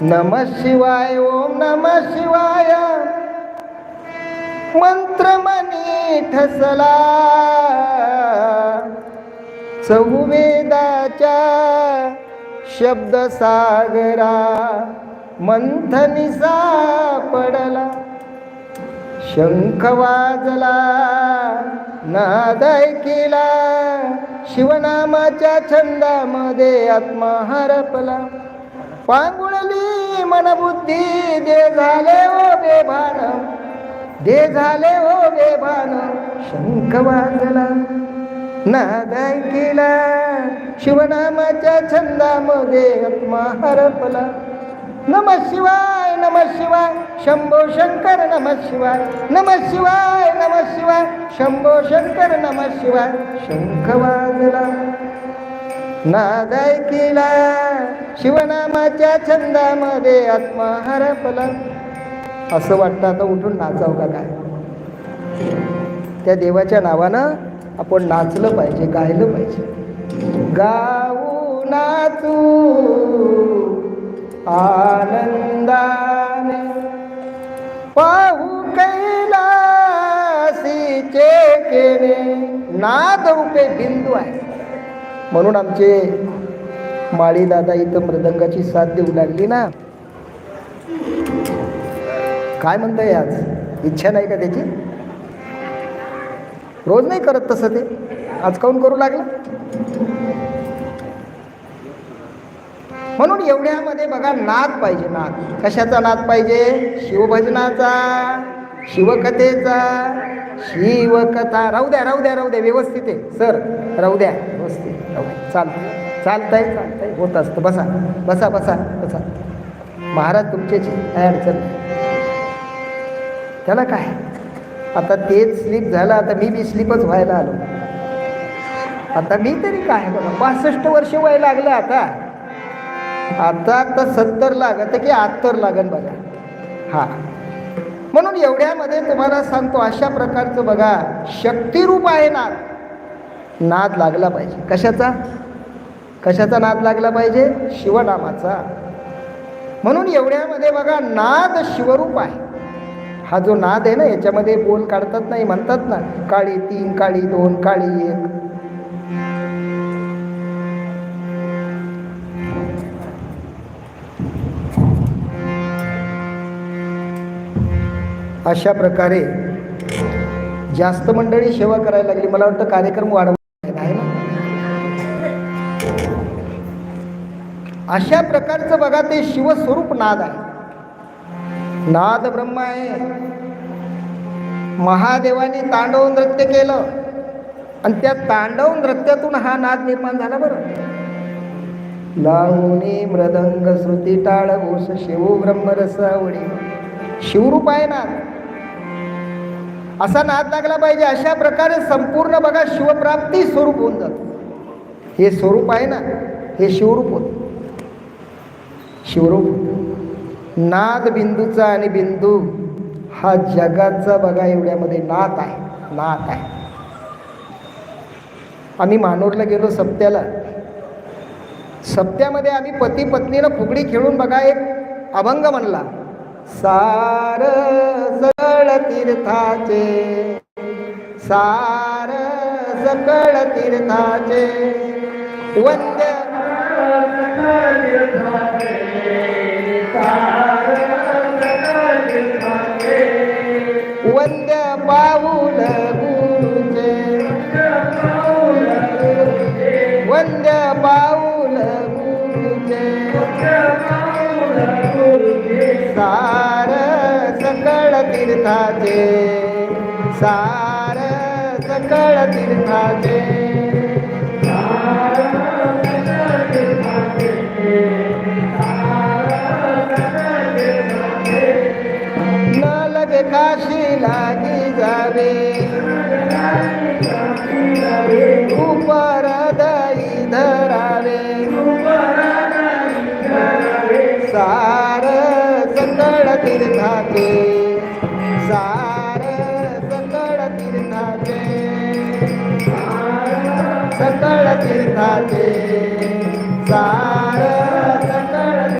नम शिवाय ओम नम शिवाय. मंत्र मनी ठसला. चौवेदाच्या शब्द सागरा पडला. शंख वाजला नादाय केला. शिवनामाच्या छंदामध्ये आत्मा हरपला. पांगुळली मनबुद्धी दे झाले ओ बेभान. दे झाले ओ बेभान. शंख वाजला नाद शिवनामाच्या छंदामध्ये आत्मा हरपला. नम शिवाय नम शिवाय शंभो शंकर नम शिवाय. नम शिवाय नम शिवाय शंभो शंकर नम शिवाय. शंख वाजला. नाद ऐकिला शिवनामाच्या छंदामध्ये आत्मा हरपला असं वाटतं आता उठून नाचाव का काय? त्या देवाच्या नावानं आपण नाचलं पाहिजे गायलं पाहिजे. गाऊ नाचू आनंदाने. पाहू कैलासीचे केले नाद उपे बिंदू आहे म्हणून आमचे माळी दादा इथं मृदंगाची साथ देऊ लागली ना? काय म्हणताय आज? इच्छा नाही का त्याची? रोज नाही करत तसं ते? आज काऊन करू लागलं? म्हणून एवढ्यामध्ये बघा नाद पाहिजे नाद. कशाचा नाद पाहिजे? शिवभजनाचा शिवकथेचा शिवकथा. राहू द्या राहू द्या राहू द्या व्यवस्थित आहे. सर राहू द्या. असते. चालतं चालतंय चालतंय. होत असतं. बसा. बसा बसा बसा. महाराज तुमचेच. काय अडचण नाही. त्याला काय? आता तेच स्लीप झालं आता मी बी स्लीपच व्हायला आलो. आता मी तरी काय बघा पासष्ट वर्ष वय लागलं आता. आता आता सत्तर लागत की आत्तर लागन बघा. हा. म्हणून एवढ्यामध्ये तुम्हाला सांगतो अशा प्रकारचं बघा शक्तिरूप आहे ना नाद लागला पाहिजे. कशाचा? कशाचा नाद लागला पाहिजे? शिवनामाचा. म्हणून एवढ्यामध्ये बघा नाद शिवरूप आहे. हा जो नाद आहे ना याच्यामध्ये बोल काढतात नाही म्हणतात ना काळी तीन काळी दोन काळी एक. अशा प्रकारे जास्त मंडळी सेवा करायला लागली. मला वाटतं कार्यक्रम वाढवा. अशा प्रकारचं बघा ते शिवस्वरूप नाद आहे. नाद ब्रह्म आहे. महादेवाने तांडव नृत्य केलं. आणि त्या तांडव नृत्यातून हा नाद निर्माण झाला बरं. लावणी मृदंग श्रुती टाळ घोष शिव ब्रह्मरसावडी शिवरूप आहे नाद. असा नाद लागला पाहिजे. अशा प्रकारे संपूर्ण बघा शिवप्राप्ती स्वरूप होऊन जात. हे स्वरूप आहे ना हे शिवरूप होतं. शिवरूप नाद बिंदूचा आणि बिंदू हा जगाचा बघा एवढ्यामध्ये नात आहे नात आहे. आम्ही मानूरला गेलो सप्त्याला. सप्त्यामध्ये आम्ही पती पत्नीनं फुगडी खेळून बघा एक अभंग म्हणला. सार सकळ तीर्थाचे सार सकळ तीर्थाचे वंद्य वंद पाऊल गुरुचे. वंद पाऊल गुरुचे. सार सकळ तीर्थाचे. सार सकळ तीर्थाचे. न काशी लागी जावे. उपरदई धरावे. सार सकळ तीर्थाचे. सार सकळ तीर्थाचे. सकळ तीर्थाचे. सार